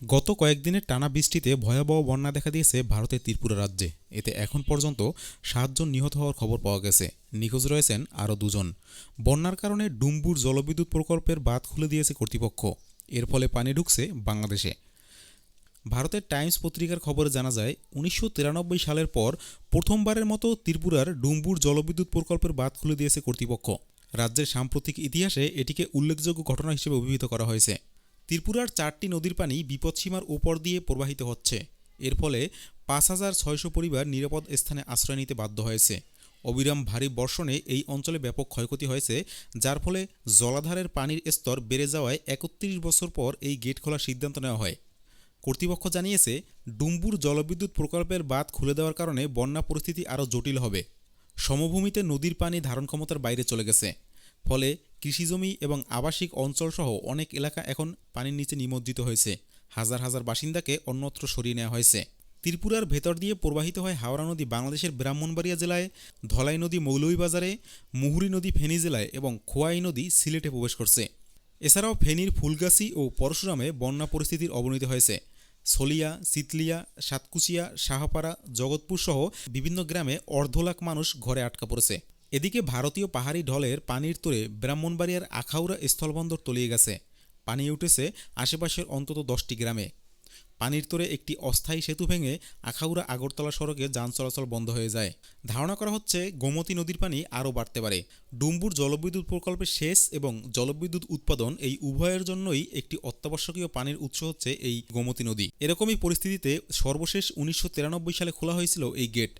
গত কয়েকদিনের টানা বৃষ্টিতে ভয়াবহ বন্যা দেখা দিয়েছে ভারতের ত্রিপুরা রাজ্যে। এতে এখন পর্যন্ত সাতজন নিহত হওয়ার খবর পাওয়া গেছে। নিখোঁজ রয়েছেন আরও দুজন। বন্যার কারণে ডুম্বুর জলবিদ্যুৎ প্রকল্পের বাঁধ খুলে দিয়েছে কর্তৃপক্ষ। এর ফলে পানি ঢুকছে বাংলাদেশে। ভারতের টাইমস পত্রিকার খবরে জানা যায়, উনিশশো তিরানব্বই সালের পর প্রথমবারের মতো ত্রিপুরার ডুম্বুর জলবিদ্যুৎ প্রকল্পের বাঁধ খুলে দিয়েছে কর্তৃপক্ষ। রাজ্যের সাম্প্রতিক ইতিহাসে এটিকে উল্লেখযোগ্য ঘটনা হিসেবে অভিহিত করা হয়েছে। ত্রিপুরার চারটি নদীর পানি বিপদসীমার ওপর দিয়ে প্রবাহিত হচ্ছে। এর ফলে পাঁচ হাজার ছয়শো পরিবার নিরাপদ স্থানে আশ্রয় নিতে বাধ্য হয়েছে। অবিরাম ভারী বর্ষণে এই অঞ্চলে ব্যাপক ক্ষয়ক্ষতি হয়েছে, যার ফলে জলাধারের পানির স্তর বেড়ে যাওয়ায় একত্রিশ বছর পর এই গেট খোলার সিদ্ধান্ত নেওয়া হয়। কর্তৃপক্ষ জানিয়েছে, ডুম্বুর জলবিদ্যুৎ প্রকল্পের বাঁধ খুলে দেওয়ার কারণে বন্যা পরিস্থিতি আরও জটিল হবে। সমভূমিতে নদীর পানি ধারণ ক্ষমতার বাইরে চলে গেছে। ফলে কৃষিজমি এবং আবাসিক অঞ্চলসহ অনেক এলাকা এখন পানির নিচে নিমজ্জিত হয়েছে। হাজার হাজার বাসিন্দাকে অন্যত্র সরিয়ে নেওয়া হয়েছে। ত্রিপুরার ভেতর দিয়ে প্রবাহিত হয় হাওড়া নদী বাংলাদেশের ব্রাহ্মণবাড়িয়া জেলায়, ধলাই নদী মৌলভীবাজারে, মুহুরী নদী ফেনী জেলায় এবং খোয়াই নদী সিলেটে প্রবেশ করছে। এছাড়াও ফেনীর ফুলগাছি ও পরশুরামে বন্যা পরিস্থিতির অবনতি হয়েছে। সলিয়া, সিতলিয়া, সাতকুচিয়া সাহাপাড়া জগৎপুর সহ বিভিন্ন গ্রামে অর্ধ লাখ মানুষ ঘরে আটকা পড়েছে। এদিকে ভারতীয় পাহাড়ি ঢলের পানির তোরে ব্রাহ্মণবাড়িয়ার আখাউড়া স্থলবন্দর তলিয়ে গেছে। পানি উঠেছে আশেপাশের অন্তত দশটি গ্রামে। পানির তোরে একটি অস্থায়ী সেতু ভেঙে আখাউড়া আগরতলা সড়কে যান চলাচল বন্ধ হয়ে যায়। ধারণা করা হচ্ছে, গোমতী নদীর পানি আরও বাড়তে পারে। ডুম্বুর জলবিদ্যুৎ প্রকল্পের শেষ এবং জলবিদ্যুৎ উৎপাদন এই উভয়ের জন্যই একটি অত্যাবশ্যকীয় পানির উৎস হচ্ছে এই গোমতী নদী। এরকমই পরিস্থিতিতে সর্বশেষ উনিশশো তিরানব্বই সালে খোলা হয়েছিল এই গেট।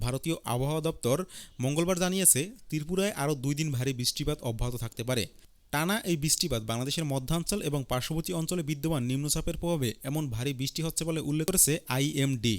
ভারতীয় আবহাওয়া দপ্তর মঙ্গলবার জানিয়েছে, ত্রিপুরায় আরও দুই দিন ভারী বৃষ্টিপাত অব্যাহত থাকতে পারে। টানা এই বৃষ্টিপাত বাংলাদেশের মধ্যাঞ্চল এবং পার্শ্ববর্তী অঞ্চলে বিদ্যমান নিম্নচাপের প্রভাবে এমন ভারী বৃষ্টি হচ্ছে বলে উল্লেখ করেছে আইএমডি।